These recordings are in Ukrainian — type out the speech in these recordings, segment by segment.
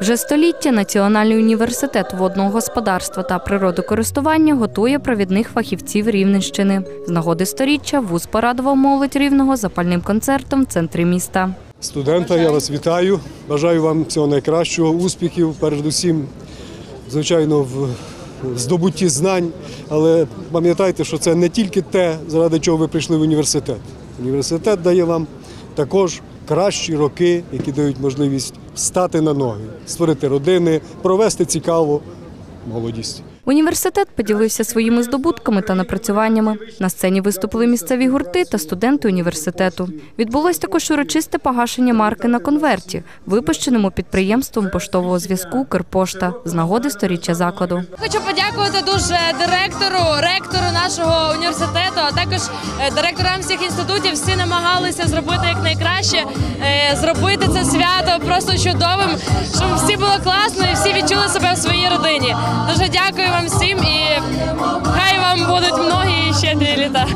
Вже століття Національний університет водного господарства та природокористування готує провідних фахівців Рівненщини. З нагоди сторіччя вуз порадував молодь рівного запальним концертом в центрі міста. Студента, я вас вітаю. Бажаю вам всього найкращого, успіхів, передусім, звичайно, в здобутті знань. Але пам'ятайте, що це не тільки те, заради чого ви прийшли в університет. Університет дає вам також кращі роки, які дають можливість стати на ноги, створити родини, провести цікаву молодість. Університет поділився своїми здобутками та напрацюваннями. На сцені виступили місцеві гурти та студенти університету. Відбулось також урочисте погашення марки на конверті, випущеному підприємством поштового зв'язку Кирпошта з нагоди сторіччя закладу. Хочу подякувати дуже директору, ректору нашого університету, а також е, директорам всіх інститутів. Всі намагалися зробити якнайкраще, е, зробити це свято просто чудовим, щоб всі було класно і всі відчули себе своїй родині. Дуже дякую вам всім і хай вам будуть многі і щедрі літа.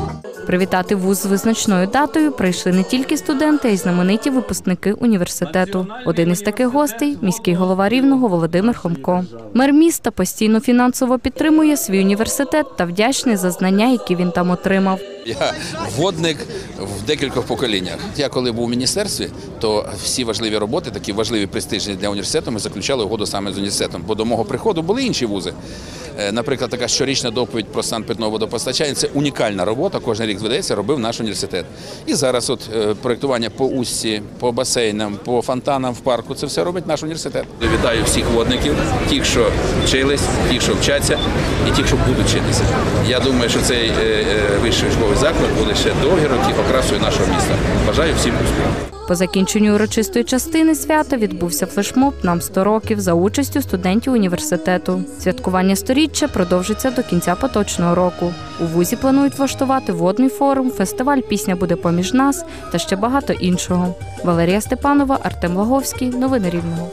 Привітати вуз з визначною датою прийшли не тільки студенти, а й знамениті випускники університету. Один із таких гостей міський голова рівного Володимир Хомко. Мер міста постійно фінансово підтримує свій університет та вдячний за знання, які він там отримав. Я водник в декількох поколіннях. Я коли був у міністерстві, то всі важливі роботи, такі важливі престижні для університету, ми заключали угоду саме з університетом. Бо до мого приходу були інші вузи. Е, Наприклад, така щорічна доповідь про стан питного водопостачання це унікальна робота. Кожен рік видається, робив наш університет. І зараз, от е, проєктування по устці, по басейнам, по фонтанам в парку, це все робить наш університет. Вітаю всіх водників, тих, що вчились, тих, що вчаться, і тих, що будуть вчитися. Я думаю, що цей е, е, учбовий заклад буде ще довгі роки окрасою нашого міста. Бажаю всім успіху. По закінченню урочистої частини свята відбувся флешмоб нам 100 років за участю студентів університету. Святкування сторіччя продовжиться до кінця поточного року. У вузі планують влаштувати водний форум, фестиваль Пісня буде поміж нас та ще багато іншого. Валерія Степанова, Артем Лаговський. Новини Рівного.